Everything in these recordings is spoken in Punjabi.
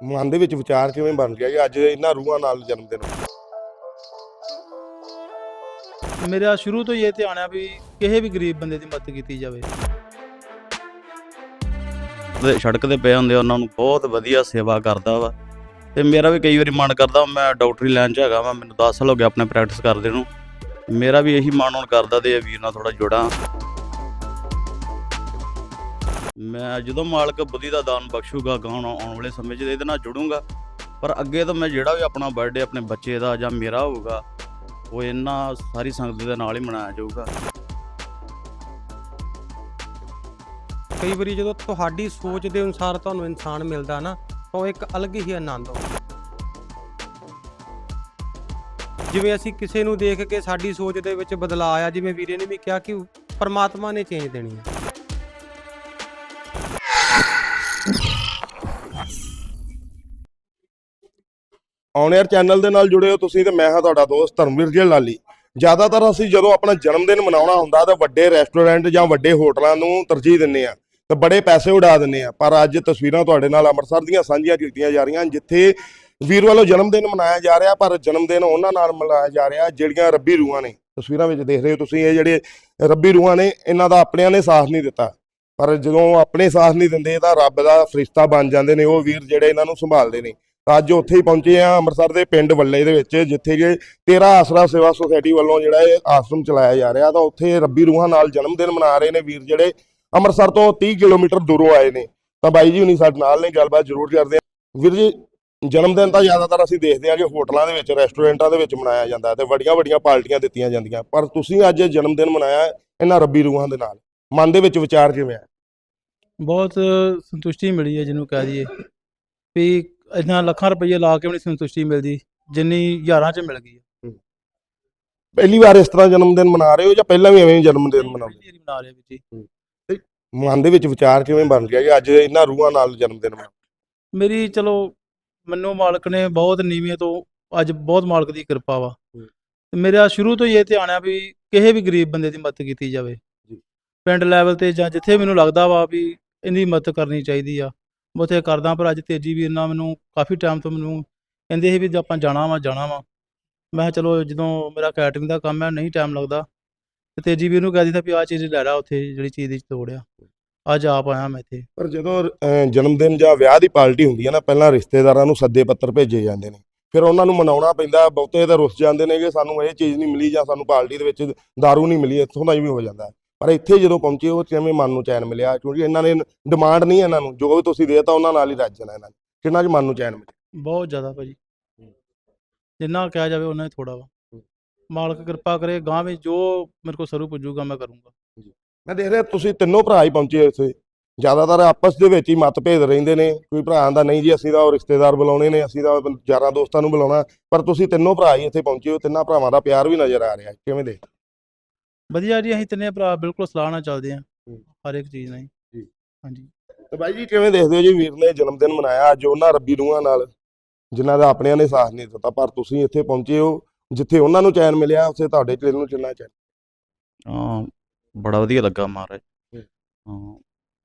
ਮਨ ਦੇ ਵਿੱਚ ਵਿਚਾਰ ਕਿਵੇਂ ਬਣ ਗਿਆ ਕਿ ਅੱਜ ਇਹਨਾਂ ਰੂਹਾਂ ਨਾਲ ਜਨਮ ਦਿਨ। ਮੇਰਾ ਸ਼ੁਰੂ ਤੋਂ ਹੀ ਇਹ ਧਿਆਨ ਆ ਵੀ ਕਿਸੇ ਵੀ ਗਰੀਬ ਬੰਦੇ ਦੀ ਮਦਦ ਕੀਤੀ ਜਾਵੇ। ਤੇ ਸੜਕ ਤੇ ਪਏ ਹੁੰਦੇ ਆ, ਉਹਨਾਂ ਨੂੰ ਬਹੁਤ ਵਧੀਆ ਸੇਵਾ ਕਰਦਾ ਵਾ। ਤੇ ਮੇਰਾ ਵੀ ਕਈ ਵਾਰੀ ਮਨ ਕਰਦਾ ਮੈਂ ਡਾਕਟਰੀ ਲਾਈਨ 'ਚ ਹੈਗਾ ਵਾ ਮੈਨੂੰ 10 ਸਾਲ ਹੋ ਗਏ ਆਪਣੇ ਪ੍ਰੈਕਟਿਸ ਕਰਦੇ ਨੂੰ। ਮੇਰਾ ਵੀ ਇਹੀ ਮਨ ਹੁਣ ਕਰਦਾ ਤੇ ਇਹ ਵੀਰ ਨਾਲ ਥੋੜਾ ਜੁੜਾਂ। ਮੈਂ ਜਦੋਂ ਮਾਲਕ ਬੁੱਧੀ ਦਾ ਦਾਨ ਬਖਸ਼ੂਗਾ, ਗਾਉਣ ਆਉਣ ਵਾਲੇ ਸਮੇਂ 'ਚ ਇਹਦੇ ਨਾਲ ਜੁੜੂੰਗਾ। ਪਰ ਅੱਗੇ ਤੋਂ ਮੈਂ ਜਿਹੜਾ ਵੀ ਆਪਣਾ ਬਰਥਡੇ ਆਪਣੇ ਬੱਚੇ ਦਾ ਜਾਂ ਮੇਰਾ ਹੋਊਗਾ, ਉਹ ਇਹਨਾਂ ਸਾਰੀ ਸੰਗਤ ਦੇ ਨਾਲ ਹੀ ਮਨਾਇਆ ਜਾਊਗਾ। ਕਈ ਵਾਰੀ ਜਦੋਂ ਤੁਹਾਡੀ ਸੋਚ ਦੇ ਅਨੁਸਾਰ ਤੁਹਾਨੂੰ ਇਨਸਾਨ ਮਿਲਦਾ ਨਾ, ਤਾਂ ਉਹ ਇੱਕ ਅਲੱਗ ਹੀ ਆਨੰਦ ਆਉਂਦਾ। ਜਿਵੇਂ ਅਸੀਂ ਕਿਸੇ ਨੂੰ ਦੇਖ ਕੇ ਸਾਡੀ ਸੋਚ ਦੇ ਵਿੱਚ ਬਦਲਾਅ ਆਇਆ, ਜਿਵੇਂ ਵੀਰੇ ਨੇ ਵੀ ਕਿਹਾ ਕਿ ਪਰਮਾਤਮਾ ਨੇ ਚੇਂਜ ਦੇਣੀ ਹੈ। ਔਨ 에ਅਰ ਚੈਨਲ ਦੇ ਨਾਲ ਜੁੜੇ ਹੋ ਤੁਸੀਂ ਤੇ ਮੈਂ ਹਾਂ ਤੁਹਾਡਾ ਦੋਸਤ ਧਰਮਵੀਰ ਜੀ ਲਾਲੀ। ਜ਼ਿਆਦਾਤਰ ਅਸੀਂ ਜਦੋਂ ਆਪਣਾ ਜਨਮ ਦਿਨ ਮਨਾਉਣਾ ਹੁੰਦਾ ਤਾਂ ਵੱਡੇ ਰੈਸਟੋਰੈਂਟ ਜਾਂ ਵੱਡੇ ਹੋਟਲਾਂ ਨੂੰ ਤਰਜੀਹ ਦਿੰਨੇ ਆ ਤੇ ਬੜੇ ਪੈਸੇ ਉਡਾ ਦਿੰਨੇ ਆ ਪਰ ਅੱਜ ਤਸਵੀਰਾਂ ਤੁਹਾਡੇ ਨਾਲ ਅੰਮ੍ਰਿਤਸਰ ਦੀਆਂ ਸਾਂਝੀਆਂ ਕੀਤੀਆਂ ਜਾ ਰਹੀਆਂ ਜਿੱਥੇ ਵੀਰ ਵੱਲੋਂ ਜਨਮ ਦਿਨ ਮਨਾਇਆ ਜਾ ਰਿਹਾ, ਪਰ ਜਨਮ ਦਿਨ ਉਹਨਾਂ ਨਾਲ ਮਨਾਇਆ ਜਾ ਰਿਹਾ ਜਿਹੜੀਆਂ ਰੱਬੀ ਰੂਹਾਂ ਨੇ। ਤਸਵੀਰਾਂ ਵਿੱਚ ਦੇਖ ਰਹੇ ਹੋ ਤੁਸੀਂ, ਇਹ ਜਿਹੜੇ ਰੱਬੀ ਰੂਹਾਂ ਨੇ, ਇਹਨਾਂ ਦਾ ਆਪਣਿਆਂ ਨੇ ਸਾਥ ਨਹੀਂ ਦਿੱਤਾ। ਪਰ ਜਦੋਂ ਆਪਣੇ ਸਾਥ ਨਹੀਂ ਦਿੰਦੇ ਤਾਂ ਰੱਬ ਦਾ ਫਰਿਸ਼ਤਾ ਬਣ ਜਾਂਦੇ ਨੇ, ਉਹ ਵੀਰ ਜਿਹੜੇ ਇਹਨਾਂ ਨੂੰ ਸੰਭਾਲਦੇ ਨੇ। ਅੱਜ ਉੱਥੇ ਹੀ ਪਹੁੰਚੇ ਆ ਅੰਮ੍ਰਿਤਸਰ ਦੇ ਪਿੰਡ ਵੱਲੇ ਦੇ ਵਿੱਚ, ਜਿੱਥੇ ਕਿ ਤੇਰਾ ਆਸਰਾ ਸੇਵਾ ਸੁਸਾਇਟੀ ਵੱਲੋਂ ਜਿਹੜਾ ਇਹ ਆਸ਼ਰਮ ਚਲਾਇਆ ਜਾ ਰਿਹਾ। ਤਾਂ ਉੱਥੇ ਰੱਬੀ ਰੂਹਾਂ ਨਾਲ ਜਨਮ ਦਿਨ ਮਨਾ ਰਹੇ ਨੇ ਵੀਰ ਜਿਹੜੇ ਅੰਮ੍ਰਿਤਸਰ ਤੋਂ 30 ਕਿਲੋਮੀਟਰ ਦੂਰੋਂ ਆਏ ਨੇ। ਤਾਂ ਬਾਈ ਜੀ ਹੁਣੀ ਸਾਡੇ ਨਾਲ ਨੇ, ਗੱਲਬਾਤ ਜ਼ਰੂਰ ਕਰਦੇ ਆ ਵੀਰ ਜੀ, ਜਨਮ ਦਿਨ ਤਾਂ ਜ਼ਿਆਦਾਤਰ ਅਸੀਂ ਦੇਖਦੇ ਆ ਕਿ ਹੋਟਲਾਂ ਦੇ ਵਿੱਚ, ਰੈਸਟੋਰੈਂਟਾਂ ਦੇ ਵਿੱਚ ਮਨਾਇਆ ਜਾਂਦਾ ਹੈ ਤੇ ਵੱਡੀਆਂ ਵੱਡੀਆਂ ਪਾਰਟੀਆਂ ਦਿੱਤੀਆਂ ਜਾਂਦੀਆਂ। ਪਰ ਤੁਸੀਂ ਅੱਜ ਜਨਮ ਦਿਨ ਮਨਾਇਆ ਇਹਨਾਂ ਰੱਬੀ ਰੂਹਾਂ ਦੇ ਨਾਲ। ਮਨ ਦੇ ਵਿੱਚ ਵਿਚਾਰ ਕਿਵੇਂ ਆ? ਬਹੁਤ ਸੰਤੁਸ਼ਟੀ ਮਿਲੀ ਹੈ ਜਿਹਨੂੰ ਕਹਿ ਦਈਏ। ਵੀ ਇੰਨਾ ਲੱਖਾਂ ਰੁਪਏ ਲਾ ਕੇ ਵੀ ਨਹੀਂ ਸੰਤੁਸ਼ਟੀ ਮਿਲਦੀ ਜਿੰਨੀ ਹਜ਼ਾਰਾਂ 'ਚ ਮਿਲ ਗਈ ਹੈ। ਪਹਿਲੀ ਵਾਰ ਇਸ ਤਰ੍ਹਾਂ ਜਨਮ ਦਿਨ ਮਨਾ ਰਹੇ ਹੋ ਜਾਂ ਪਹਿਲਾਂ ਵੀ ਐਵੇਂ ਹੀ ਜਨਮ ਦਿਨ ਮਨਾਉਂਦੇ ਪਹਿਲੀ ਵਾਰੀ ਮਨਾ ਰਹੇ ਵਿੱਚ ਜੀ। ਮਨ ਦੇ ਵਿੱਚ ਵਿਚਾਰ ਕਿਵੇਂ ਬਣ ਗਿਆ ਕਿ ਅੱਜ ਇਹਨਾਂ ਰੂਹਾਂ ਨਾਲ ਜਨਮ ਦਿਨ ਮਨਾ ਮੇਰੀ ਚਲੋ ਮੈਨੂੰ ਮਾਲਕ ਨੇ ਬਹੁਤ ਨੀਵੇਂ ਤੋਂ ਅੱਜ ਬਹੁਤ ਮਾਲਕ ਦੀ ਕਿਰਪਾ ਵਾ। ਹੂੰ। ਤੇ ਮੇਰਾ ਸ਼ੁਰੂ ਤੋਂ ਹੀ ਇਹ ਧਿਆਨ ਆ ਵੀ ਕਿਸੇ ਵੀ ਗਰੀਬ ਬੰਦੇ ਦੀ ਮਦਦ ਕੀਤੀ ਜਾਵੇ। ਜੀ। ਪਿੰਡ ਲੈਵਲ ਤੇ ਜਾਂ ਜਿੱਥੇ ਮੈਨੂੰ ਲੱਗਦਾ ਵਾ ਵੀ ਇਹਦੀ ਮਦਦ ਕਰਨੀ ਚਾਹੀਦੀ ਆ। ਮੈਂ ਉੱਥੇ ਕਰਦਾ ਪਰ ਅੱਜ ਤੇਜੀ ਵੀਰ ਨਾਲ ਮੈਨੂੰ ਕਾਫੀ ਟਾਈਮ ਤੋਂ ਮੈਨੂੰ ਕਹਿੰਦੇ ਸੀ ਵੀ ਆਪਾਂ ਜਾਣਾ ਵਾ ਜਾਣਾ ਵਾ। ਮੈਂ ਕਿਹਾ ਚਲੋ ਜਦੋਂ ਮੇਰਾ ਕੈਟਰਿੰਗ ਦਾ ਕੰਮ ਹੈ, ਨਹੀਂ ਟਾਈਮ ਲੱਗਦਾ। ਤੇ ਤੇਜੀ ਵੀਰ ਨੂੰ ਕਹਿ ਦਿੱਤਾ ਵੀ ਆਹ ਚੀਜ਼ ਲੈ ਲੈ ਉੱਥੇ, ਜਿਹੜੀ ਚੀਜ਼ ਦੀ ਲੋੜ ਆ। ਅੱਜ ਆਪ ਆਇਆ ਮੈਂ ਇੱਥੇ। ਪਰ ਜਦੋਂ ਜਨਮ ਦਿਨ ਜਾਂ ਵਿਆਹ ਦੀ ਪਾਰਟੀ ਹੁੰਦੀ ਹੈ ਨਾ, ਪਹਿਲਾਂ ਰਿਸ਼ਤੇਦਾਰਾਂ ਨੂੰ ਸੱਦੇ ਪੱਤਰ ਭੇਜੇ ਜਾਂਦੇ ਨੇ। ਫਿਰ ਉਹਨਾਂ ਨੂੰ ਮਨਾਉਣਾ ਪੈਂਦਾ, ਬਹੁਤੇ ਤਾਂ ਰੁੱਸ ਜਾਂਦੇ ਨੇ ਕਿ ਸਾਨੂੰ ਇਹ ਚੀਜ਼ ਨਹੀਂ ਮਿਲੀ ਜਾਂ ਸਾਨੂੰ ਪਾਰਟੀ ਦੇ ਵਿੱਚ ਦਾਰੂ ਨਹੀਂ ਮਿਲੀ, ਇੱਥੋਂ ਦਾ ਹੀ ਵੀ ਹੋ ਜਾਂਦਾ। ਪਰ ਇੱਥੇ ਜਦੋਂ ਪਹੁੰਚੇ ਉਹ ਕਿਵੇਂ ਮਨ ਨੂੰ ਚੈਨ ਮਿਲਿਆ? ਕਿਉਂਕਿ ਇਹਨਾਂ ਨੇ ਡਿਮਾਂਡ ਨਹੀਂ ਇਹਨਾਂ ਨੂੰ। ਜੋ ਵੀ ਤੁਸੀਂ ਦੇਤਾ ਉਹਨਾਂ ਨਾਲ ਹੀ ਰੱਜ ਜਾਣਾ ਇਹਨਾਂ ਨੇ। ਕਿੰਨਾ ਕੁ ਮਨ ਨੂੰ ਚੈਨ ਮਿਲਿਆ? ਬਹੁਤ ਜ਼ਿਆਦਾ ਭਾਜੀ। ਜਿੰਨਾ ਕਿਹਾ ਜਾਵੇ ਉਹਨਾਂ ਹੀ ਥੋੜਾ ਵਾ। ਮਾਲਕ ਕਿਰਪਾ ਕਰੇ ਗਾਂ ਵਿੱਚ ਜੋ ਮੇਰੇ ਕੋਲ ਸਰੂ ਪੁੱਜੂਗਾ ਮੈਂ ਕਰੂੰਗਾ। ਮੈਂ ਦੇਖ ਰਿਹਾ ਤੁਸੀਂ ਤਿੰਨੋਂ ਭਰਾ ਹੀ ਪਹੁੰਚੇ ਇੱਥੇ। ਜ਼ਿਆਦਾਤਰ ਆਪਸ ਦੇ ਵਿੱਚ ਹੀ ਮਤਭੇਦ ਰਹਿੰਦੇ ਨੇ। ਕੋਈ ਭਰਾ ਦਾ ਨਹੀਂ ਜੀ ਅਸੀਂ ਤਾਂ ਉਹ ਰਿਸ਼ਤੇਦਾਰ ਬੁਲਾਉਣੇ ਨੇ ਅਸੀਂ ਤਾਂ ਯਾਰਾਂ ਦੋਸਤਾਂ ਨੂੰ ਬੁਲਾਉਣਾ। ਪਰ ਤੁਸੀਂ ਤਿੰਨੋਂ ਭਰਾ ਹੀ ਇੱਥੇ ਪਹੁੰਚੇ ਹੋ ਤਿੰਨਾਂ ਭਰਾਵਾਂ ਦਾ ਪਿਆਰ ਵੀ ਨਜ਼ਰ ਆ ਰਿਹਾ। ਕਿਵੇਂ ਦੇ ਵਧੀਆ ਜੀ ਅਸੀਂ ਤਿੰਨੇ ਭਰਾ ਬਿਲਕੁਲ ਸਲਾਹ ਨਾਲ ਚੱਲਦੇ ਹੂੰ। ਹਰ ਇੱਕ ਚੀਜ਼ ਨਾਲ। ਜੀ। ਹਾਂਜੀ। ਤੇ ਬਾਈ ਜੀ ਕਿਵੇਂ ਦੇਖਦੇ ਹੋ ਜੀ ਵੀਰ ਨੇ ਜਨਮ ਦਿਨ ਮਨਾਇਆ? ਅੱਜ ਉਹਨਾਂ ਰੱਬੀ ਰੂਹਾਂ ਨਾਲ ਜਿਨ੍ਹਾਂ ਦਾ ਆਪਣਿਆਂ ਨੇ ਸਾਥ ਨਹੀਂ ਦਿੱਤਾ ਪਰ ਤੁਸੀਂ ਇੱਥੇ ਪਹੁੰਚੇ ਹੋ ਜਿੱਥੇ ਉਹਨਾਂ ਨੂੰ ਚੈਨ ਮਿਲਿਆ ਉੱਥੇ ਤੁਹਾਡੇ ਦਿਲ ਨੂੰ ਕਿੰਨਾ ਚੈਨ ਹਾਂ ਬੜਾ ਵਧੀਆ ਲੱਗਾ ਮਹਾਰਾਜ। ਹੂੰ। ਹਾਂ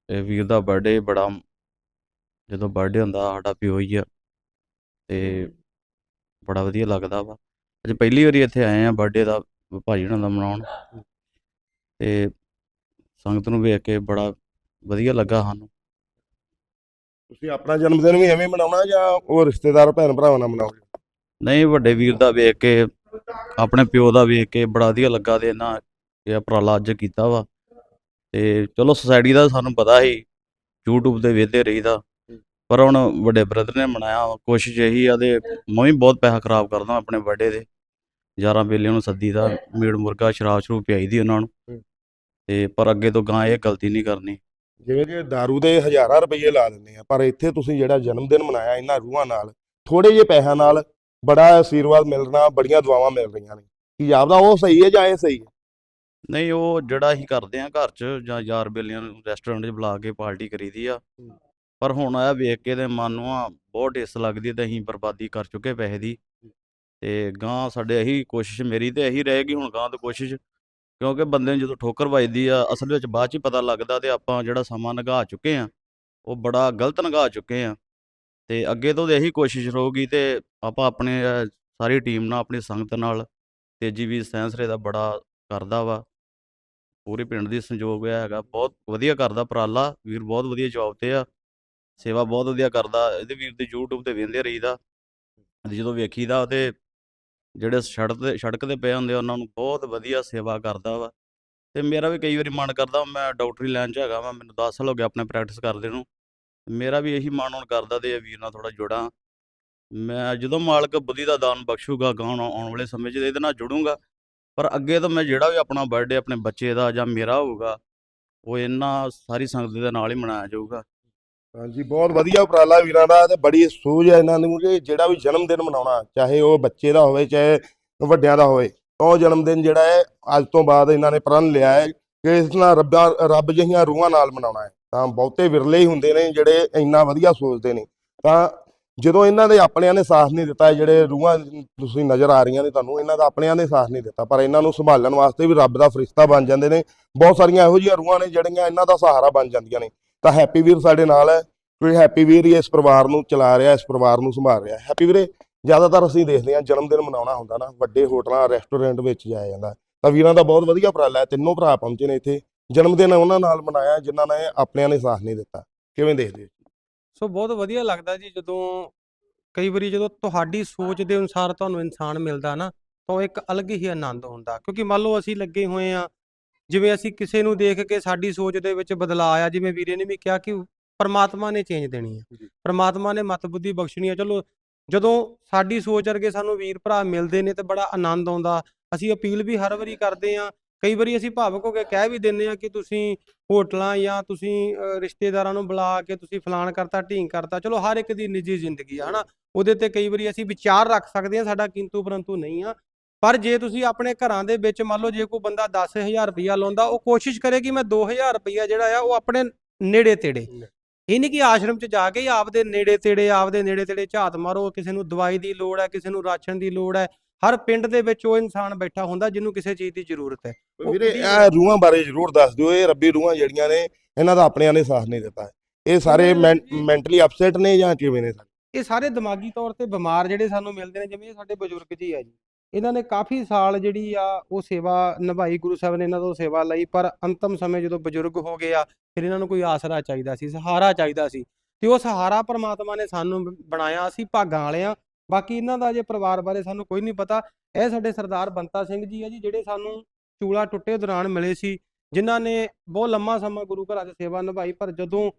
ਇਹ ਵੀਰ ਦਾ ਬਰਥਡੇ ਬੜਾ ਜਦੋਂ ਬਰਥਡੇ ਹੁੰਦਾ ਸਾਡਾ ਪਿਓ ਹੀ ਆ। ਤੇ ਬੜਾ ਵਧੀਆ ਲੱਗਦਾ ਵਾ। ਅੱਜ ਪਹਿਲੀ ਵਾਰੀ ਇੱਥੇ ਆਏ ਆ ਬਰਥਡੇ ਦਾ ਭਾਜੀ ਹੁਣਾਂ ਦਾ ਮਨਾਉਣ। ਤੇ ਸੰਗਤ ਨੂੰ ਵੇਖ ਕੇ ਬੜਾ ਵਧੀਆ ਲੱਗਾ ਸਾਨੂੰ। ਤੁਸੀਂ ਆਪਣਾ ਜਨਮ ਦਿਨ ਵੀ ਐਵੇਂ ਮਨਾਉਣਾ ਜਾਂ ਉਹ ਰਿਸ਼ਤੇਦਾਰ ਭੈਣ ਭਰਾਵਾਂ ਨਾਲ ਮਨਾਓਗੇ? ਨਹੀਂ ਵੱਡੇ ਵੀਰ ਦਾ ਵੇਖ ਕੇ ਆਪਣੇ ਪਿਓ ਦਾ ਵੇਖ ਕੇ ਬੜਾ ਵਧੀਆ ਲੱਗਾ ਤੇ ਇਹਨਾਂ ਇਹ ਉਪਰਾਲਾ ਅੱਜ ਕੀਤਾ ਵਾ। ਤੇ ਚਲੋ ਸੁਸਾਇਟੀ ਦਾ ਸਾਨੂੰ ਪਤਾ ਸੀ YouTube ਤੇ ਵੇਖਦੇ ਰਹੀਦਾ। ਪਰ ਹੁਣ ਵੱਡੇ ਬ੍ਰਦਰ ਨੇ ਮਨਾਇਆ। ਕੋਸ਼ਿਸ਼ ਇਹੀ ਆ ਤੇ ਮੈਂ ਵੀ ਬਹੁਤ ਪੈਸਾ ਖਰਾਬ ਕਰਦਾ ਆਪਣੇ ਬਰਥਡੇ ਦੇ ਯਾਰਾਂ ਬੇਲੀਆਂ ਨੂੰ ਸੱਦੀਦਾ ਮੀਟ ਮੁਰਗਾ ਸ਼ਰਾਬ ਸ਼ਰੂਬ ਪਿਆਈ ਦੀ ਉਹਨਾਂ ਨੂੰ। ਹੂੰ। ਤੇ ਪਰ ਅੱਗੇ ਤੋਂ ਗਾਂ ਇਹ ਗਲਤੀ ਨਹੀਂ ਕਰਨੀ। ਜਿਵੇਂ ਕਿ दारू ਦੇ ਹਜ਼ਾਰਾਂ ਰੁਪਏ ਲਾ ਦਿੰਦੇ ਆ ਪਰ ਇੱਥੇ ਤੁਸੀਂ ਜਿਹੜਾ ਜਨਮ ਦਿਨ ਮਨਾਇਆ ਇਹਨਾਂ ਰੂਹਾਂ ਨਾਲ ਥੋੜੇ ਜਿਹੇ ਪੈਸਿਆਂ ਨਾਲ ਬੜਾ ਆਸ਼ੀਰਵਾਦ ਮਿਲਣਾ ਬੜੀਆਂ ਦੁਆਵਾਂ ਮਿਲ ਰਹੀਆਂ ਨੇ। ਕੀ ਆਪਦਾ ਉਹ ਸਹੀ ਹੈ ਜਾਂ ਇਹ ਸਹੀ ਹੈ? ਨਹੀਂ ਉਹ ਜਿਹੜਾ ਅਸੀਂ ਕਰਦੇ ਆ ਘਰ 'ਚ ਜਾਂ ਯਾਰ ਬੇਲੀਆਂ ਨੂੰ ਰੈਸਟੋਰੈਂਟ 'ਚ ਬੁਲਾ ਕੇ ਪਾਰਟੀ ਕਰੀਦੀ ਆ। ਪਰ ਹੁਣ ਆ ਵੇਖ ਕੇ ਤੇ ਮਨ ਨੂੰ ਆ ਬਹੁਤ ਢਿੱਸ ਲੱਗਦੀ ਤੇ ਅਸੀਂ ਬਰਬਾਦੀ ਕਰ ਚੁੱਕੇ ਪੈਸੇ ਦੀ। ਤੇ ਗਾਂ ਸਾਡੇ ਇਹੀ ਕੋਸ਼ਿਸ਼ ਮੇਰੀ ਤੇ ਇਹੀ ਰਹੇਗੀ ਹੁਣ ਗਾਂ ਤੋਂ ਕੋਸ਼ਿਸ਼ ਕਿਉਂਕਿ ਬੰਦੇ ਨੂੰ ਜਦੋਂ ਠੋਕਰ ਵੱਜਦੀ ਆ ਅਸਲ ਵਿੱਚ ਬਾਅਦ 'ਚ ਹੀ ਪਤਾ ਲੱਗਦਾ ਤੇ ਆਪਾਂ ਜਿਹੜਾ ਸਮਾਂ ਲੰਘਾ ਚੁੱਕੇ ਆ ਉਹ ਬੜਾ ਗਲਤ ਲੰਘਾ ਚੁੱਕੇ ਆ। ਤੇ ਅੱਗੇ ਤੋਂ ਇਹੀ ਕੋਸ਼ਿਸ਼ ਰਹੂਗੀ ਤੇ ਆਪਾਂ ਆਪਣੇ ਅਹ, ਸਾਰੀ ਟੀਮ ਨਾਲ ਆਪਣੀ ਸੰਗਤ ਨਾਲ ਤੇਜੀ ਵੀ ਸੈਂਸਰੇ ਦਾ ਬੜਾ ਕਰਦਾ ਵਾ। ਪੂਰੇ ਪਿੰਡ ਦੀ ਸੰਯੋਗ ਹੈਗਾ ਬਹੁਤ ਵਧੀਆ ਕਰਦਾ ਉਪਰਾਲਾ ਵੀਰ ਬਹੁਤ ਵਧੀਆ ਜੌਬ ਤੇ ਆ ਸੇਵਾ ਬਹੁਤ ਵਧੀਆ ਕਰਦਾ ਇਹਦੇ ਵੀਰ ਦੀ YouTube ਤੇ ਵੇਖਦੇ ਰਹੀਦਾ। ਤੇ ਜਦੋਂ ਵੇਖੀਦਾ ਤੇ ਜਿਹੜੇ ਸੜਕ ਤੇ ਸੜਕ ਤੇ ਪਏ ਹੁੰਦੇ ਆ, ਉਹਨਾਂ ਨੂੰ ਬਹੁਤ ਵਧੀਆ ਸੇਵਾ ਕਰਦਾ ਵਾ। ਤੇ ਮੇਰਾ ਵੀ ਕਈ ਵਾਰੀ ਮਨ ਕਰਦਾ ਮੈਂ ਡਾਕਟਰੀ ਲਾਈਨ 'ਚ ਹੈਗਾ ਵਾ ਮੈਨੂੰ 10 ਸਾਲ ਹੋ ਗਏ ਆਪਣੇ ਪ੍ਰੈਕਟਿਸ ਕਰਦੇ ਨੂੰ। ਮੇਰਾ ਵੀ ਇਹੀ ਮਨ ਹੁਣ ਕਰਦਾ ਤੇ ਇਹ ਵੀਰ ਨਾਲ ਥੋੜਾ ਜੁੜਾਂ। ਮੈਂ ਜਦੋਂ ਮਾਲਕ ਬੁੱਧੀ ਦਾ ਦਾਨ ਬਖਸ਼ੂਗਾ ਗਾਉਣ ਆਉਣ ਵਾਲੇ ਸਮੇਂ 'ਚ ਇਹਦੇ ਨਾਲ ਜੁੜੂੰਗਾ। ਪਰ ਅੱਗੇ ਤੋਂ ਮੈਂ ਜਿਹੜਾ ਵੀ ਆਪਣਾ ਬਰਥਡੇ ਆਪਣੇ ਬੱਚੇ ਦਾ ਜਾਂ ਮੇਰਾ ਹੋਊਗਾ ਉਹ ਇਹਨਾਂ ਸਾਰੀ ਸੰਗਤ ਦੇ ਨਾਲ ਹੀ ਮਨਾਇਆ ਜਾਊਗਾ। ਹਾਂਜੀ, ਬਹੁਤ ਵਧੀਆ ਉਪਰਾਲਾ ਵੀਰਾਂ ਦਾ ਤੇ ਬੜੀ ਸੂਝ ਹੈ ਇਹਨਾਂ ਨੂੰ ਕਿ ਜਿਹੜਾ ਵੀ ਜਨਮ ਦਿਨ ਮਨਾਉਣਾ, ਚਾਹੇ ਉਹ ਬੱਚੇ ਦਾ ਹੋਵੇ, ਚਾਹੇ ਵੱਡਿਆਂ ਦਾ ਹੋਵੇ, ਤਾਂ ਉਹ ਜਨਮ ਦਿਨ ਜਿਹੜਾ ਹੈ, ਅੱਜ ਤੋਂ ਬਾਅਦ ਇਹਨਾਂ ਨੇ ਪ੍ਰਣ ਲਿਆ ਹੈ ਕਿ ਇਸ ਨਾਲ ਰੱਬਾਂ, ਰੱਬ ਜਿਹੀਆਂ ਰੂਹਾਂ ਨਾਲ ਮਨਾਉਣਾ ਹੈ। ਤਾਂ ਬਹੁਤੇ ਵਿਰਲੇ ਹੀ ਹੁੰਦੇ ਨੇ, ਜਿਹੜੇ ਇੰਨਾ ਵਧੀਆ ਸੋਚਦੇ ਨੇ। ਤਾਂ ਜਦੋਂ ਇਹਨਾਂ ਦੇ ਆਪਣਿਆਂ ਨੇ ਸਾਥ ਨਹੀਂ ਦਿੱਤਾ ਜਿਹੜੇ ਰੂਹਾਂ ਤੁਸੀਂ ਨਜ਼ਰ ਆ ਰਹੀਆਂ ਨੇ, ਤੁਹਾਨੂੰ ਇਹਨਾਂ ਦਾ ਆਪਣਿਆਂ ਨੇ ਸਾਥ ਨਹੀਂ ਦਿੱਤਾ, ਪਰ ਇਹਨਾਂ ਨੂੰ ਸੰਭਾਲਣ ਵਾਸਤੇ ਵੀ ਰੱਬ ਦਾ ਫਰਿਸ਼ਤਾ ਬਣ ਜਾਂਦੇ ਨੇ। ਬਹੁਤ ਸਾਰੀਆਂ ਇਹੋ ਜਿਹੀਆਂ ਰੂਹਾਂ ਨੇ, ਜਿਹੜੀਆਂ ਇਹਨਾਂ ਦਾ ਸਹਾਰਾ ਬਣ ਜਾਂਦੀਆਂ ਨੇ। ਤਾਂ ਹੈਪੀ ਵੀਰ ਸਾਡੇ ਨਾਲ ਹੈ ਕੋਈ ਹੈਪੀ ਵੀਰ ਹੀ ਇਸ ਪਰਿਵਾਰ ਨੂੰ ਚਲਾ ਰਿਹਾ, ਇਸ ਪਰਿਵਾਰ ਨੂੰ ਸੰਭਾਲ ਰਿਹਾ। ਹੈਪੀ ਵੀਰੇ, ਜ਼ਿਆਦਾਤਰ ਅਸੀਂ ਦੇਖਦੇ ਹਾਂ ਜਨਮ ਦਿਨ ਮਨਾਉਣਾ ਹੁੰਦਾ ਨਾ, ਵੱਡੇ ਹੋਟਲਾਂ ਰੈਸਟੋਰੈਂਟ ਵਿੱਚ ਜਾਇਆ ਜਾਂਦਾ। ਤਾਂ ਵੀਰਾਂ ਦਾ ਬਹੁਤ ਵਧੀਆ ਉਪਰਾਲਾ ਹੈ ਤਿੰਨੋਂ ਭਰਾ ਪਹੁੰਚੇ ਨੇ ਇੱਥੇ। ਜਨਮ ਦਿਨ ਉਹਨਾਂ ਨਾਲ ਮਨਾਇਆ, ਜਿਨ੍ਹਾਂ ਨੇ ਆਪਣਿਆਂ ਨੇ ਸਾਥ ਨਹੀਂ ਦਿੱਤਾ। ਕਿਵੇਂ ਦੇਖਦੇ ਹੋ? ਸੋ ਬਹੁਤ ਵਧੀਆ ਲੱਗਦਾ ਜੀ, ਜਦੋਂ ਕਈ ਵਾਰੀ ਜਦੋਂ ਤੁਹਾਡੀ ਸੋਚ ਦੇ ਅਨੁਸਾਰ ਤੁਹਾਨੂੰ ਇਨਸਾਨ ਮਿਲਦਾ ਨਾ, ਤਾਂ ਉਹ ਇੱਕ ਅਲੱਗ ਹੀ ਆਨੰਦ ਹੁੰਦਾ। ਕਿਉਂਕਿ ਮੰਨ ਲਓ ਅਸੀਂ ਲੱਗੇ ਹੋਏ ਆ ਜਿਵੇਂ ਅਸੀਂ ਕਿਸੇ ਨੂੰ ਦੇਖ ਕੇ ਸਾਡੀ ਸੋਚ ਦੇ ਵਿੱਚ ਬਦਲਾਅ ਆਇਆ ਜਿਵੇਂ ਵੀਰੇ ਨੇ ਵੀ ਕਿਹਾ ਕਿ ਪਰਮਾਤਮਾ ਨੇ ਚੇਂਜ ਦੇਣੀ ਹੈ। ਪਰਮਾਤਮਾ ਨੇ ਮਤ ਬੁੱਧੀ ਬਖਸ਼ਣੀ ਹੈ ਚਲੋ ਜਦੋਂ ਸਾਡੀ ਸੋਚ ਵਰਗੇ ਸਾਨੂੰ ਵੀਰ ਭਰਾ ਮਿਲਦੇ ਨੇ ਤੇ ਬੜਾ ਆਨੰਦ ਆਉਂਦਾ। ਅਸੀਂ ਅਪੀਲ ਵੀ ਹਰ ਵਾਰੀ ਕਰਦੇ ਆ ਕਈ ਵਾਰੀ ਅਸੀਂ ਭਾਵੁਕ ਹੋ ਕੇ ਕਹਿ ਵੀ ਦਿੰਦੇ ਆ ਕਿ ਤੁਸੀਂ ਹੋਟਲਾਂ ਜਾਂ ਤੁਸੀਂ ਰਿਸ਼ਤੇਦਾਰਾਂ ਨੂੰ ਬੁਲਾ ਕੇ ਤੁਸੀਂ ਫਲਾਣ ਕਰਤਾ ਢੀਂਗ ਕਰਤਾ। ਚਲੋ ਹਰ ਇੱਕ ਦੀ ਨਿੱਜੀ ਜ਼ਿੰਦਗੀ ਆ ਹਨਾ? ਉਹਦੇ ਤੇ ਕਈ ਵਾਰੀ ਅਸੀਂ ਵਿਚਾਰ ਰੱਖ ਸਕਦੇ ਆ ਸਾਡਾ ਕਿੰਤੂ ਪਰੰਤੂ ਨਹੀਂ ਆ। ਪਰ ਜੇ ਤੁਸੀਂ ਆਪਣੇ ਘਰਾਂ ਦੇ ਵਿੱਚ ਮੰਨ ਲਓ ਜੇ ਕੋਈ ਬੰਦਾ 10000 ਰੁਪਇਆ ਲਾਉਂਦਾ ਉਹ ਕੋਸ਼ਿਸ਼ ਕਰੇ ਕਿ ਮੈਂ 2000 ਰੁਪਇਆ ਜਿਹੜਾ ਆ ਉਹ ਆਪਣੇ ਨੇੜੇ ਤੇੜੇ। ਇਹ ਨਹੀਂ ਕਿ ਆਸ਼ਰਮ 'ਚ ਜਾ ਕੇ ਆਪਦੇ ਨੇੜੇ ਤੇੜੇ ਆਪਦੇ ਨੇੜੇ ਤੇੜੇ ਝਾਤ ਮਾਰੋ ਕਿਸੇ ਨੂੰ ਦਵਾਈ ਦੀ ਲੋੜ ਹੈ ਕਿਸੇ ਨੂੰ ਰਾਸ਼ਨ ਦੀ ਲੋੜ ਹੈ। ਹਰ ਪਿੰਡ ਦੇ ਵਿੱਚ ਉਹ ਇਨਸਾਨ ਬੈਠਾ ਹੁੰਦਾ ਜਿਹਨੂੰ ਕਿਸੇ ਚੀਜ਼ ਦੀ ਜ਼ਰੂਰਤ ਹੈ। ਵੀਰੇ ਇਹ ਰੂਹਾਂ ਬਾਰੇ ਜ਼ਰੂਰ ਦੱਸ ਦਿਓ ਇਹ ਰੱਬੀ ਰੂਹਾਂ ਜਿਹੜੀਆਂ ਨੇ ਇਹਨਾਂ ਦਾ ਆਪਣਿਆਂ ਨੇ ਸਾਥ ਨਹੀਂ ਦਿੱਤਾ। ਇਹ ਸਾਰੇ ਮੈਂਟਲੀ ਅਪਸੈਟ ਨੇ ਜਾਂ ਕਿਵੇਂ ਨੇ ਇਹ ਸਾਰੇ ਦਿਮਾਗੀ ਤੌਰ ਤੇ ਬਿਮਾਰ ਜਿਹੜੇ ਸਾਨੂੰ ਮਿਲਦੇ ਨੇ ਜਿਵੇਂ ਇਹ ਸਾਡੇ ਬਜ਼ੁਰਗ ਜੀ ਆ ਜੀ। ਇਹਨਾਂ ਨੇ ਕਾਫੀ ਸਾਲ ਜਿਹੜੀ ਆ ਉਹ ਸੇਵਾ ਨਿਭਾਈ, ਗੁਰੂ ਸਾਹਿਬ ਨੇ ਇਹਨਾਂ ਤੋਂ ਸੇਵਾ ਲਈ, ਪਰ ਅੰਤਮ ਸਮੇਂ ਜਦੋਂ ਬਜ਼ੁਰਗ ਹੋ ਗਏ ਆ, ਫਿਰ ਇਹਨਾਂ ਨੂੰ ਕੋਈ ਆਸਰਾ ਚਾਹੀਦਾ ਸੀ, ਸਹਾਰਾ ਚਾਹੀਦਾ ਸੀ ਤੇ ਉਹ ਸਹਾਰਾ ਪ੍ਰਮਾਤਮਾ ਨੇ ਸਾਨੂੰ ਬਣਾਇਆ, ਅਸੀਂ ਭਾਗਾਂ ਵਾਲੇ ਆ। ਬਾਕੀ ਇਹਨਾਂ ਦਾ ਜੇ ਪਰਿਵਾਰ ਬਾਰੇ ਸਾਨੂੰ ਕੋਈ ਨਹੀਂ ਪਤਾ, ਇਹ ਸਾਡੇ ਸਰਦਾਰ ਬੰਤਾ ਸਿੰਘ ਜੀ ਆ ਜੀ, ਜਿਹੜੇ ਸਾਨੂੰ ਚੂਲਾ ਟੁੱਟੇ ਦੌਰਾਨ ਮਿਲੇ ਸੀ, ਜਿਨ੍ਹਾਂ ਨੇ ਬਹੁਤ ਲੰਮਾ ਸਮਾਂ ਗੁਰੂ ਘਰਾਂ 'ਚ ਸੇਵਾ ਨਿਭਾਈ, ਪਰ ਜਦੋਂ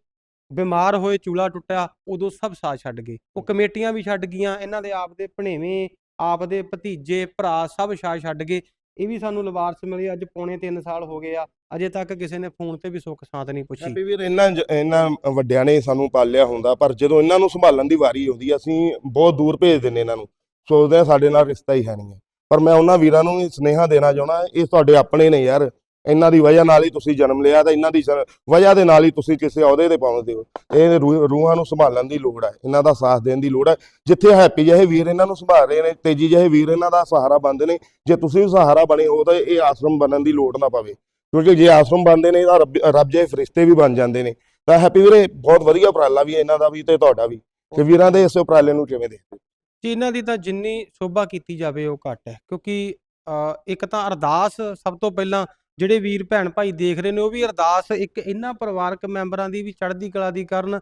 ਬਿਮਾਰ ਹੋਏ, ਚੂਲਾ ਟੁੱਟਿਆ, ਉਦੋਂ ਸਭ ਸਾਥ ਛੱਡ ਗਏ। ਉਹ ਕਮੇਟੀਆਂ ਵੀ ਛੱਡ ਗਈਆਂ, ਇਹਨਾਂ ਦੇ ਆਪ ਦੇ ਭਣੇਵੇਂ ਆਪ ਦੇ ਭਤੀਜੇ ਭਰਾ ਸਭ ਸਾਥ ਛੱਡ ਗਏ। ਇਹ ਵੀ ਸਾਨੂੰ ਲਵਾਰਸ ਮਿਲੇ ਅੱਜ ਪੌਣੇ 3 ਸਾਲ ਹੋ ਗਏ ਆ। ਅਜੇ ਤੱਕ ਕਿਸੇ ਨੇ ਫੋਨ ਤੇ ਵੀ ਸੁੱਖ ਸਾਂਤ ਨਹੀਂ ਪੁੱਛੀ। ਹੈਪੀ ਵੀਰ ਇਹਨਾਂ ਇਹਨਾਂ ਵੱਡਿਆਂ ਨੇ ਸਾਨੂੰ ਪਾਲਿਆ ਹੁੰਦਾ ਪਰ ਜਦੋਂ ਇਹਨਾਂ ਨੂੰ ਸੰਭਾਲਣ ਦੀ ਵਾਰੀ ਆਉਂਦੀ ਆ, ਅਸੀਂ ਬਹੁਤ ਦੂਰ ਭੇਜ ਦਿੰਨੇ ਇਹਨਾਂ ਨੂੰ। ਸੋਚਦੇ ਆ ਸਾਡੇ ਨਾਲ ਰਿਸ਼ਤਾ ਹੀ ਹੈ ਨਹੀਂ ਹੈ। ਪਰ ਮੈਂ ਉਹਨਾਂ ਵੀਰਾਂ ਨੂੰ ਵੀ ਸੁਨੇਹਾ ਦੇਣਾ ਚਾਹਣਾ ਇਹ ਤੁਹਾਡੇ ਆਪਣੇ ਨੇ ਯਾਰ। ਇਹਨਾਂ ਦੀ ਵਜ੍ਹਾ ਨਾਲ ਹੀ ਤੁਸੀਂ ਜਨਮ ਲਿਆ ਤਾਂ ਇਹਨਾਂ ਦੀ ਵਜ੍ਹਾ ਦੇ ਨਾਲ ਹੀ ਤੁਸੀਂ ਕਿਸੇ ਅਹੁਦੇ ਤੇ ਪਹੁੰਚਦੇ ਹੋ। ਇਹ ਰੂਹਾਂ ਨੂੰ ਸੰਭਾਲਣ ਦੀ ਲੋੜ ਹੈ ਇਹਨਾਂ ਦਾ ਸਾਥ ਦੇਣ ਦੀ ਲੋੜ ਹੈ ਜਿੱਥੇ ਹੈਪੀ ਜਿਹੇ ਵੀਰ ਇਹਨਾਂ ਨੂੰ ਸੰਭਾਲ ਰਹੇ ਨੇ ਤੇਜੀ ਜਿਹੇ ਵੀਰ ਇਹਨਾਂ ਦਾ ਸਹਾਰਾ ਬਣਦੇ ਨੇ ਜੇ ਤੁਸੀਂ ਵੀ ਸਹਾਰਾ ਬਣੇ ਹੋ ਤਾਂ ਇਹ ਆਸ਼ਰਮ ਬਣਨ ਦੀ ਲੋੜ ਨਾ ਪਵੇ। ਕਿਉਂਕਿ ਜੇ ਆਸ਼ਰਮ ਬਣਦੇ ਨੇ ਤਾਂ ਰੱਬ ਜਿਹੇ ਫਰਿਸ਼ਤੇ ਵੀ ਬਣ ਜਾਂਦੇ ਨੇ। ਤਾਂ ਹੈਪੀ ਵੀਰੇ ਬਹੁਤ ਵਧੀਆ ਉਪਰਾਲਾ ਵੀ ਇਹਨਾਂ ਦਾ ਵੀ ਤੇ ਤੁਹਾਡਾ ਵੀ। ਤੇ ਵੀਰਾਂ ਦੇ ਇਸ ਉਪਰਾਲੇ ਨੂੰ ਕਿਵੇਂ ਦੇਖਦੇ ਜੀ ਇਹਨਾਂ ਦੀ ਤਾਂ ਜਿੰਨੀ ਸ਼ੋਭਾ ਕੀਤੀ ਜਾਵੇ ਉਹ ਘੱਟ ਹੈ। ਕਿਉਂਕਿ ਅ, ਇੱਕ ਤਾਂ ਅਰਦਾਸ ਸਭ ਤੋਂ ਪਹਿਲਾਂ ਜਿਹੜੇ ਵੀਰ ਭੈਣ ਭਾਈ ਦੇਖ ਰਹੇ ਨੇ ਉਹ ਵੀ ਅਰਦਾਸ ਇੱਕ ਇਹਨਾਂ ਪਰਿਵਾਰਕ ਮੈਂਬਰਾਂ ਦੀ ਵੀ ਚੜ੍ਹਦੀ ਕਲਾ ਦੀ ਕਰਨ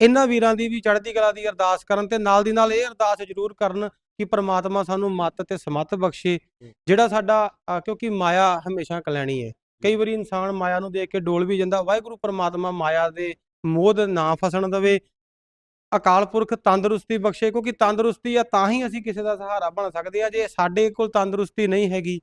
ਇਹਨਾਂ ਵੀਰਾਂ ਦੀ ਵੀ ਚੜ੍ਹਦੀ ਕਲਾ ਦੀ ਅਰਦਾਸ ਕਰਨ ਤੇ ਨਾਲ ਦੀ ਨਾਲ ਇਹ ਅਰਦਾਸ ਜ਼ਰੂਰ ਕਰਨ ਕਿ ਪ੍ਰਮਾਤਮਾ ਸਾਨੂੰ ਮੱਤ ਤੇ ਸਮੱਤ ਬਖਸ਼ੇ ਜਿਹੜਾ ਸਾਡਾ ਕਿਉਂਕਿ ਮਾਇਆ ਹਮੇਸ਼ਾ ਕਲੈਣੀ ਹੈ। ਕਈ ਵਾਰੀ ਇਨਸਾਨ ਮਾਇਆ ਨੂੰ ਦੇਖ ਕੇ ਡੋਲ ਵੀ ਜਾਂਦਾ ਵਾਹਿਗੁਰੂ ਪ੍ਰਮਾਤਮਾ ਮਾਇਆ ਦੇ ਮੋਹ ਨਾ ਫਸਣ ਦੇਵੇ ਅਕਾਲ ਪੁਰਖ ਤੰਦਰੁਸਤੀ ਬਖਸ਼ੇ ਕਿਉਂਕਿ ਤੰਦਰੁਸਤੀ ਆ ਤਾਂ ਹੀ ਅਸੀਂ ਕਿਸੇ ਦਾ ਸਹਾਰਾ ਬਣ ਸਕਦੇ ਆ ਜੇ ਸਾਡੇ ਕੋਲ ਤੰਦਰੁਸਤੀ ਨਹੀਂ ਹੈਗੀ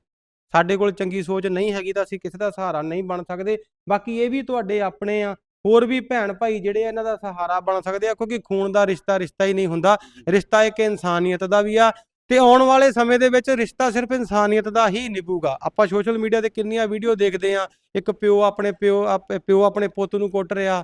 ਸਾਡੇ ਕੋਲ ਚੰਗੀ ਸੋਚ ਨਹੀਂ ਹੈਗੀ ਤਾਂ ਅਸੀਂ ਕਿਸੇ ਦਾ ਸਹਾਰਾ ਨਹੀਂ ਬਣ ਸਕਦੇ। ਬਾਕੀ ਇਹ ਵੀ ਤੁਹਾਡੇ ਆਪਣੇ ਆ। ਹੋਰ ਵੀ ਭੈਣ ਭਾਈ ਜਿਹੜੇ ਇਹਨਾਂ ਦਾ ਸਹਾਰਾ ਬਣ ਸਕਦੇ ਆ ਕਿਉਂਕਿ ਖੂਨ ਦਾ ਰਿਸ਼ਤਾ ਰਿਸ਼ਤਾ ਹੀ ਨਹੀਂ ਹੁੰਦਾ। ਰਿਸ਼ਤਾ ਇੱਕ ਇਨਸਾਨੀਅਤ ਦਾ ਵੀ ਆ ਤੇ ਆਉਣ ਵਾਲੇ ਸਮੇਂ ਦੇ ਵਿੱਚ ਰਿਸ਼ਤਾ ਸਿਰਫ ਇਨਸਾਨੀਅਤ ਦਾ ਹੀ ਨਿਭੂਗਾ। ਆਪਾਂ ਸੋਸ਼ਲ ਮੀਡੀਆ ਤੇ ਕਿੰਨੀਆਂ ਵੀਡੀਓ ਦੇਖਦੇ ਆ। ਇੱਕ ਪਿਓ ਆਪਣੇ ਪਿਓ ਪਿਓ ਆਪਣੇ ਪੁੱਤ ਨੂੰ ਕੁੱਟ ਰਿਹਾ।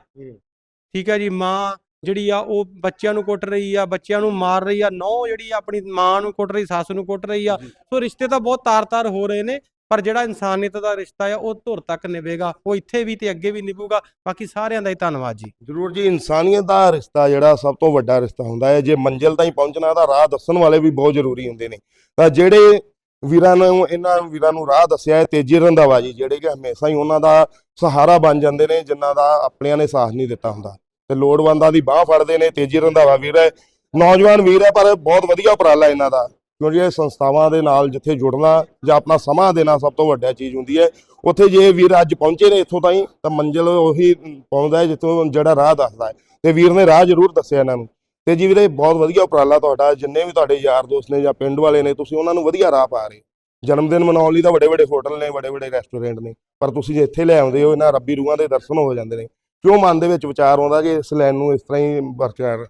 ਠੀਕ ਹੈ ਜੀ ਮਾਂ ਜਿਹੜੀ ਆ ਉਹ ਬੱਚਿਆਂ ਨੂੰ ਕੁੱਟ ਰਹੀ ਆ ਬੱਚਿਆਂ ਨੂੰ ਮਾਰ ਰਹੀ ਆ ਨੌ ਜਿਹੜੀ ਆ ਆਪਣੀ ਮਾਂ ਨੂੰ ਕੁੱਟ ਰਹੀ ਸੱਸ ਨੂੰ ਕੁੱਟ ਰਹੀ ਆ। ਸੋ ਰਿਸ਼ਤੇ ਤਾਂ ਬਹੁਤ ਤਾਰ-ਤਾਰ ਹੋ ਰਹੇ ਨੇ ਪਰ ਜਿਹੜਾ ਇਨਸਾਨੀਅਤ ਦਾ ਰਿਸ਼ਤਾ ਆ ਉਹ ਧੁਰ ਤੱਕ ਨਿਭੇਗਾ ਉਹ ਇੱਥੇ ਵੀ ਤੇ ਅੱਗੇ ਵੀ ਨਿਭੂਗਾ। ਬਾਕੀ ਸਾਰਿਆਂ ਦਾ ਹੀ ਧੰਨਵਾਦ ਜੀ। ਜ਼ਰੂਰ ਜੀ ਇਨਸਾਨੀਅਤ ਦਾ ਰਿਸ਼ਤਾ ਜਿਹੜਾ ਸਭ ਤੋਂ ਵੱਡਾ ਰਿਸ਼ਤਾ ਹੁੰਦਾ ਹੈ। ਜੇ ਮੰਜ਼ਿਲ ਤਾਈਂ ਪਹੁੰਚਣਾ ਤਾਂ ਰਾਹ ਦੱਸਣ ਵਾਲੇ ਵੀ ਬਹੁਤ ਜ਼ਰੂਰੀ ਹੁੰਦੇ ਨੇ। ਤਾਂ ਜਿਹੜੇ ਵੀਰਾਂ ਨੂੰ ਇਹਨਾਂ ਵੀਰਾਂ ਨੂੰ ਰਾਹ ਦੱਸਿਆ ਹੈ ਤੇਜੀ ਰੰਧਾਵਾ ਜੀ ਜਿਹੜੇ ਕਿ ਹਮੇਸ਼ਾ ਹੀ ਉਹਨਾਂ ਦਾ ਸਹਾਰਾ ਬਣ ਜਾਂਦੇ ਨੇ ਜਿਨ੍ਹਾਂ ਦਾ ਆਪਣਿਆਂ ਨੇ ਸਾਥ ਨਹੀਂ ਦਿੱਤਾ ਹੁੰਦਾ। ਤੇ ਲੋੜਵੰਦਾਂ ਦੀ ਬਾਹ ਫੜਦੇ ਨੇ, ਤੇਜੀ ਰੰਧਾਵਾ ਵੀਰ ਹੈ। ਨੌਜਵਾਨ ਵੀਰ ਹੈ, ਪਰ ਬਹੁਤ ਵਧੀਆ ਉਪਰਾਲਾ ਇਹਨਾਂ ਦਾ। ਕਿਉਂਕਿ ਇਹ ਸੰਸਥਾਵਾਂ ਦੇ ਨਾਲ ਜਿੱਥੇ ਜੁੜਨਾ ਜਾਂ ਆਪਣਾ ਸਮਾਂ ਦੇਣਾ ਸਭ ਤੋਂ ਵੱਡਾ ਚੀਜ਼ ਹੁੰਦੀ ਹੈ। ਉੱਥੇ ਜੇ ਵੀਰ ਅੱਜ ਪਹੁੰਚੇ ਨੇ ਇੱਥੋਂ ਤਾਈਂ, ਤਾਂ ਮੰਜ਼ਿਲ ਉਹੀ ਪਹੁੰਚਦਾ ਹੈ, ਜਿੱਥੋਂ ਜਿਹੜਾ ਰਾਹ ਦੱਸਦਾ ਹੈ। ਤੇ ਵੀਰ ਨੇ ਰਾਹ ਜ਼ਰੂਰ ਦੱਸਿਆ ਇਹਨਾਂ ਨੂੰ। ਤੇ ਜੀ ਵੀਰੇ, ਬਹੁਤ ਵਧੀਆ ਉਪਰਾਲਾ ਤੁਹਾਡਾ। ਜਿੰਨੇ ਵੀ ਤੁਹਾਡੇ ਯਾਰ ਦੋਸਤ ਨੇ ਜਾਂ ਪਿੰਡ ਵਾਲੇ ਨੇ, ਤੁਸੀਂ ਉਹਨਾਂ ਨੂੰ ਵਧੀਆ ਰਾਹ ਪਾ ਰਹੇ ਜਨਮ ਦਿਨ ਮਨਾਉਣ ਲਈ ਤਾਂ ਵੱਡੇ ਵੱਡੇ ਹੋਟਲ ਨੇ ਵੱਡੇ ਵੱਡੇ ਰੈਸਟੋਰੈਂਟ ਨੇ। ਪਰ ਤੁਸੀਂ ਜੇ ਇੱਥੇ ਲੈ ਆਉਂਦੇ ਹੋ, ਇਹਨਾਂ ਰੱਬੀ ਰੂਹਾਂ ਦੇ ਦਰਸ਼ਨ ਹੋ ਜਾਂਦੇ ਨੇ। ਕਿਉਂ ਮਨ ਦੇ ਵਿੱਚ ਵਿਚਾਰ ਆਉਂਦਾ ਕਿ ਇਸ ਲਾਈਨ ਨੂੰ ਇਸ ਤਰ੍ਹਾਂ ਹੀ ਵਰਚਾਰ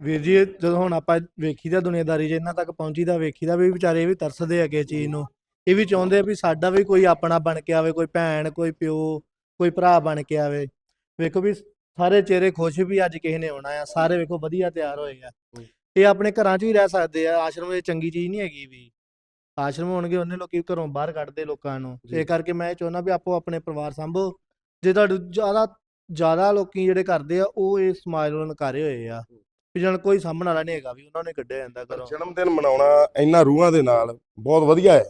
ਵੀਰ ਜੀ ਇਹ ਜਦੋਂ ਹੁਣ ਆਪਾਂ ਵੇਖੀਦਾ ਦੁਨੀਆਦਾਰੀ 'ਚ ਇਹਨਾਂ ਤੱਕ ਪਹੁੰਚੀਦਾ ਵੇਖੀਦਾ ਵੀ ਵਿਚਾਰੇ ਇਹ ਵੀ ਤਰਸਦੇ ਹੈਗੇ ਚੀਜ਼ ਨੂੰ। ਇਹ ਵੀ ਚਾਹੁੰਦੇ ਆ ਵੀ ਸਾਡਾ ਵੀ ਕੋਈ ਆਪਣਾ ਬਣ ਕੇ ਆਵੇ ਕੋਈ ਭੈਣ ਕੋਈ ਪਿਓ ਕੋਈ ਭਰਾ ਬਣ ਕੇ ਆਵੇ। ਵੇਖੋ ਵੀ ਸਾਰੇ ਚਿਹਰੇ ਖੁਸ਼ ਵੀ ਅੱਜ ਕਿਸੇ ਨੇ ਆਉਣਾ ਆ ਸਾਰੇ ਵੇਖੋ ਵਧੀਆ ਤਿਆਰ ਹੋਏ ਆ। ਇਹ ਆਪਣੇ ਘਰਾਂ 'ਚ ਵੀ ਰਹਿ ਸਕਦੇ ਆ ਆਸ਼ਰਮ ਇਹ ਚੰਗੀ ਚੀਜ਼ ਨਹੀਂ ਹੈਗੀ ਵੀ। ਆਸ਼ਰਮ ਹੋਣਗੇ ਉਹਨੇ ਲੋਕੀ ਘਰੋਂ ਬਾਹਰ ਕੱਢਦੇ ਲੋਕਾਂ ਨੂੰ। ਇਹ ਕਰਕੇ ਮੈਂ ਚਾਹੁੰਦਾ ਵੀ ਆਪੋ ਆਪਣੇ ਪਰਿਵਾਰ ਸੰਭੋ ਜੇ ਤੁਹਾਡੇ ਜ਼ਿਆਦਾ ਜ਼ਿਆਦਾ ਲੋਕੀ ਜਿਹੜੇ ਕਰਦੇ ਆ ਉਹ ਇਹ ਸਮਾਜ ਨੂੰ ਨਕਾਰੇ ਹੋਏ ਆ। ਵੀ ਜਣ ਕੋਈ ਸਾਹਮਣ ਵਾਲਾ ਨਹੀਂ ਹੈਗਾ ਵੀ ਉਹਨਾਂ ਨੇ ਕੱਢਿਆ ਜਾਂਦਾ ਘਰੋਂ। ਜਨਮ ਦਿਨ ਮਨਾਉਣਾ ਇਹਨਾਂ ਰੂਹਾਂ ਦੇ ਨਾਲ ਬਹੁਤ ਵਧੀਆ ਹੈ।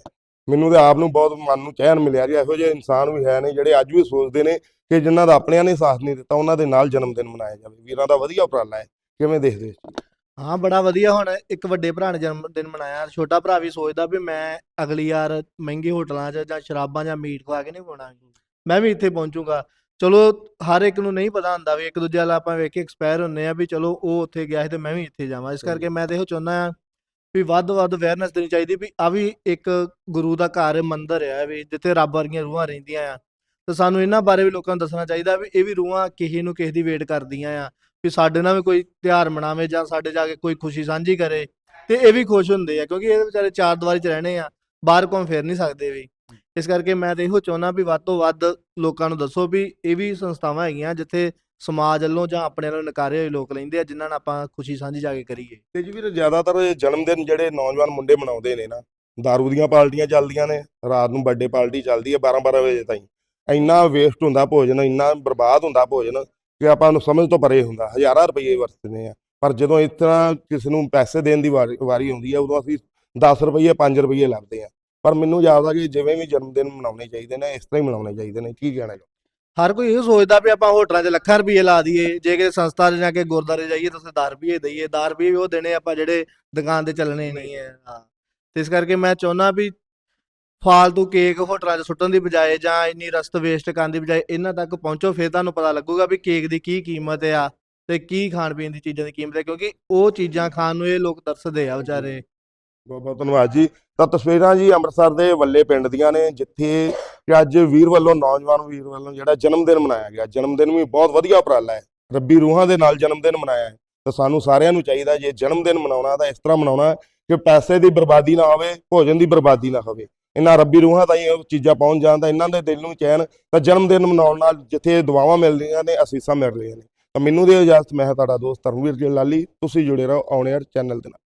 ਮੈਨੂੰ ਤੇ ਆਪ ਨੂੰ ਬਹੁਤ ਮਨ ਨੂੰ ਚੈਨ ਮਿਲਿਆ ਜੀ। ਇਹੋ ਜਿਹੇ ਇਨਸਾਨ ਵੀ ਹੈ ਨੇ ਜਿਹੜੇ ਅੱਜ ਵੀ ਸੋਚਦੇ ਨੇ ਕਿ ਜਿਨ੍ਹਾਂ ਦਾ ਆਪਣਿਆਂ ਨੇ ਸਾਥ ਨਹੀਂ ਦਿੱਤਾ ਉਹਨਾਂ ਦੇ ਨਾਲ ਜਨਮ ਦਿਨ ਮਨਾਇਆ ਜਾਵੇ। ਵੀਰਾਂ ਦਾ ਵਧੀਆ ਉਪਰਾਲਾ ਹੈ। ਕਿਵੇਂ ਦੇਖਦੇ ਹੋ? ਹਾਂ ਬੜਾ ਵਧੀਆ ਹੁਣ ਇੱਕ ਵੱਡੇ ਭਰਾ ਨੇ ਜਨਮ ਦਿਨ ਮਨਾਇਆ। ਛੋਟਾ ਭਰਾ ਵੀ ਸੋਚਦਾ ਵੀ ਮੈਂ ਅਗਲੀ ਯਾਰ ਮਹਿੰਗੇ ਹੋਟਲਾਂ 'ਚ ਜਾਂ ਸ਼ਰਾਬਾਂ ਜਾਂ ਮੀਟ ਖਵਾ ਕੇ ਨਹੀਂ ਪਾਉਣਾ। ਮੈਂ ਵੀ ਇੱਥੇ ਪਹੁੰਚੂਗਾ। ਚਲੋ ਹਰ ਇੱਕ ਨੂੰ ਨਹੀਂ ਪਤਾ ਹੁੰਦਾ ਵੀ ਇੱਕ ਦੂਜੇ ਨਾਲ ਆਪਾਂ ਵੇਖ ਕੇ ਐਕਸਪਾਇਰ ਹੁੰਨੇ ਆ ਵੀ ਚਲੋ ਉਹ ਉੱਥੇ ਗਿਆ ਸੀ ਤੇ ਮੈਂ ਵੀ ਇੱਥੇ ਜਾਵਾਂ। ਇਸ ਕਰਕੇ ਮੈਂ ਤਾਂ ਇਹੋ ਚਾਹੁੰਦਾ ਆ ਵੀ ਵੱਧ ਵੱਧ ਅਵੇਅਰਨੈਸ ਦੇਣੀ ਚਾਹੀਦੀ ਵੀ ਆ ਵੀ ਇੱਕ ਗੁਰੂ ਦਾ ਘਰ ਮੰਦਿਰ ਆ ਵੀ ਜਿੱਥੇ ਰੱਬ ਵਰਗੀਆਂ ਰੂਹਾਂ ਰਹਿੰਦੀਆਂ ਆ। ਤੇ ਸਾਨੂੰ ਇਹਨਾਂ ਬਾਰੇ ਵੀ ਲੋਕਾਂ ਨੂੰ ਦੱਸਣਾ ਚਾਹੀਦਾ ਵੀ ਇਹ ਵੀ ਰੂਹਾਂ ਕਿਸੇ ਨੂੰ ਕਿਸੇ ਦੀ ਵੇਟ ਕਰਦੀਆਂ ਆ। ਵੀ ਸਾਡੇ ਨਾਲ ਵੀ ਕੋਈ ਤਿਉਹਾਰ ਮਨਾਵੇ ਜਾਂ ਸਾਡੇ ਜਾ ਕੇ ਕੋਈ ਖੁਸ਼ੀ ਸਾਂਝੀ ਕਰੇ ਤੇ ਇਹ ਵੀ ਖੁਸ਼ ਹੁੰਦੇ ਆ ਕਿਉਂਕਿ ਇਹ ਵਿਚਾਰੇ ਚਾਰ ਦੀਵਾਰੀ 'ਚ ਰਹਿਣੇ ਆ ਬਾਹਰ ਘੁੰਮ ਫਿਰ ਨਹੀਂ ਸਕਦੇ ਵੀ। ਇਸ ਕਰਕੇ ਮੈਂ ਤਾਂ ਇਹੋ ਚਾਹੁੰਦਾ ਵੀ ਵੱਧ ਤੋਂ ਵੱਧ ਲੋਕਾਂ ਨੂੰ ਦੱਸੋ ਵੀ ਇਹ ਵੀ ਸੰਸਥਾਵਾਂ ਹੈਗੀਆਂ ਜਿੱਥੇ ਸਮਾਜ ਵੱਲੋਂ ਜਾਂ ਆਪਣੇ ਵੱਲੋਂ ਨਕਾਰੇ ਹੋਏ ਲੋਕ ਲੈਂਦੇ ਆ, ਜਿਨ੍ਹਾਂ ਨਾਲ ਆਪਾਂ ਖੁਸ਼ੀ ਸਾਂਝੀ ਜਾ ਕੇ ਕਰੀਏ। ਤੇ ਜੀ ਵੀਰ, ਜ਼ਿਆਦਾਤਰ ਜਨਮ ਦਿਨ ਜਿਹੜੇ ਨੌਜਵਾਨ ਮੁੰਡੇ ਮਨਾਉਂਦੇ ਨੇ ਨਾ ਦਾਰੂ ਦੀਆਂ ਪਾਰਟੀਆਂ ਚੱਲਦੀਆਂ ਨੇ, ਰਾਤ ਨੂੰ ਬਰਥਡੇ ਪਾਰਟੀ ਚੱਲਦੀ ਹੈ 12 12 ਵਜੇ ਤਾਈਂ। ਇੰਨਾ ਵੇਸਟ ਹੁੰਦਾ ਭੋਜਨ, ਇੰਨਾ ਬਰਬਾਦ ਹੁੰਦਾ ਭੋਜਨ ਕਿ ਆਪਾਂ ਨੂੰ ਸਮਝ ਤੋਂ ਪਰੇ ਹੁੰਦਾ, ਹਜ਼ਾਰਾਂ ਰੁਪਏ ਵਰਤਦੇ ਆ। ਪਰ ਜਦੋਂ ਇਸ ਤਰ੍ਹਾਂ ਕਿਸੇ ਨੂੰ ਪੈਸੇ ਦੇਣ ਦੀ ਵਾਰੀ ਵਾਰੀ ਆਉਂਦੀ ਹੈ ਉਦੋਂ ਅਸੀਂ 10 ਰੁਪਏ 5 ਰੁਪਏ ਲੱਭਦੇ ਆ। ਪਰ ਮੈਨੂੰ ਯਾਦ ਆ ਕਿ ਜਿਵੇਂ ਵੀ ਜਨਮ ਦਿਨ ਮਨਾਉਣੇ ਚਾਹੀਦੇ ਨੇ, ਇਸ ਤਰ੍ਹਾਂ ਹੀ ਮਨਾਉਣੇ ਚਾਹੀਦੇ ਨੇ, ਕੀ ਕਹਿਣਾ ਜੀ? ਹਰ ਕੋਈ ਇਹ ਸੋਚਦਾ ਵੀ ਆਪਾਂ ਹੋਟਲਾਂ 'ਚ ਲੱਖਾਂ ਰੁਪਏ ਲਾ ਦਈਏ, ਜੇ ਕਿ ਸੰਸਥਾ 'ਚ ਜਾ ਕੇ ਗੁਰਦਾਰੇ ਜਾਈਏ ਤਾਂ ਉੱਥੇ 10 ਰੁਪਏ ਦਈਏ 10 ਰੁਪਏ ਵੀ ਉਹ ਦੇਣੇ ਆਪਾਂ ਜਿਹੜੇ ਦੁਕਾਨ ਤੇ ਚੱਲਣੇ ਨਹੀਂ ਹੈ, ਹਾਂ ਤੇ ਇਸ ਕਰਕੇ ਮੈਂ ਚਾਹੁੰਦਾ ਵੀ ਫਾਲਤੂ ਕੇਕ ਹੋਟਲਾਂ 'ਚ ਸੁੱਟਣ ਦੀ ਬਜਾਏ ਜਾਂ ਇੰਨੀ ਰਸਤ ਵੇਸਟ ਕਰਨ ਦੀ ਬਜਾਏ ਇਹਨਾਂ ਤੱਕ ਪਹੁੰਚੋ, ਫਿਰ ਤੁਹਾਨੂੰ ਪਤਾ ਲੱਗੂਗਾ ਵੀ ਕੇਕ ਦੀ ਕੀ ਕੀਮਤ ਆ ਤੇ ਕੀ ਖਾਣ ਪੀਣ ਦੀ ਚੀਜ਼ਾਂ ਦੀ ਕੀਮਤ ਹੈ ਕਿਉਂਕਿ ਉਹ ਚੀਜ਼ਾਂ ਖਾਣ ਨੂੰ ਇਹ ਲੋਕ ਤਰਸਦੇ ਆ ਵਿਚਾਰੇ ਬਹੁਤ ਬਹੁਤ ਧੰਨਵਾਦ ਜੀ। ਤਾਂ ਤਸਵੀਰਾਂ ਜੀ ਅੰਮ੍ਰਿਤਸਰ ਦੇ ਵੱਲੇ ਪਿੰਡ ਦੀਆਂ ਨੇ, ਜਿੱਥੇ ਕਿ ਅੱਜ ਵੀਰ ਵੱਲੋਂ, ਨੌਜਵਾਨ ਵੀਰ ਵੱਲੋਂ ਜਿਹੜਾ ਜਨਮ ਦਿਨ ਮਨਾਇਆ ਗਿਆ। ਜਨਮ ਦਿਨ ਵੀ ਬਹੁਤ ਵਧੀਆ ਉਪਰਾਲਾ ਹੈ। ਰੱਬੀ ਰੂਹਾਂ ਦੇ ਨਾਲ ਜਨਮ ਦਿਨ ਮਨਾਇਆ ਹੈ। ਤਾਂ ਸਾਨੂੰ ਸਾਰਿਆਂ ਨੂੰ ਚਾਹੀਦਾ ਜੇ ਜਨਮ ਦਿਨ ਮਨਾਉਣਾ, ਤਾਂ ਇਸ ਤਰ੍ਹਾਂ ਮਨਾਉਣਾ ਕਿ ਪੈਸੇ ਦੀ ਬਰਬਾਦੀ ਨਾ ਹੋਵੇ, ਭੋਜਨ ਦੀ ਬਰਬਾਦੀ ਨਾ ਹੋਵੇ। ਇਹਨਾਂ ਰੱਬੀ ਰੂਹਾਂ ਤਾਈਂ ਉਹ ਚੀਜ਼ਾਂ ਪਹੁੰਚ ਜਾਣ ਤਾਂ ਇਹਨਾਂ ਦੇ ਦਿਲ ਨੂੰ ਚੈਨ, ਤਾਂ ਜਨਮ ਦਿਨ ਮਨਾਉਣ ਨਾਲ ਜਿੱਥੇ ਦੁਆਵਾਂ ਮਿਲਦੀਆਂ ਨੇ, ਅਸੀਸਾਂ ਮਿਲ ਰਹੀਆਂ ਨੇ। ਤਾਂ ਮੈਨੂੰ ਦੇ ਇਜਾਜ਼ਤ, ਮੈਂ ਤੁਹਾਡਾ ਦੋਸਤ ਧਰਮਵੀਰ ਜੀ ਲਾਲੀ। ਤੁਸੀਂ ਜੁੜੇ ਰਹੋ ਆਉਣੇ ਚੈਨਲ ਦੇ ਨਾਲ।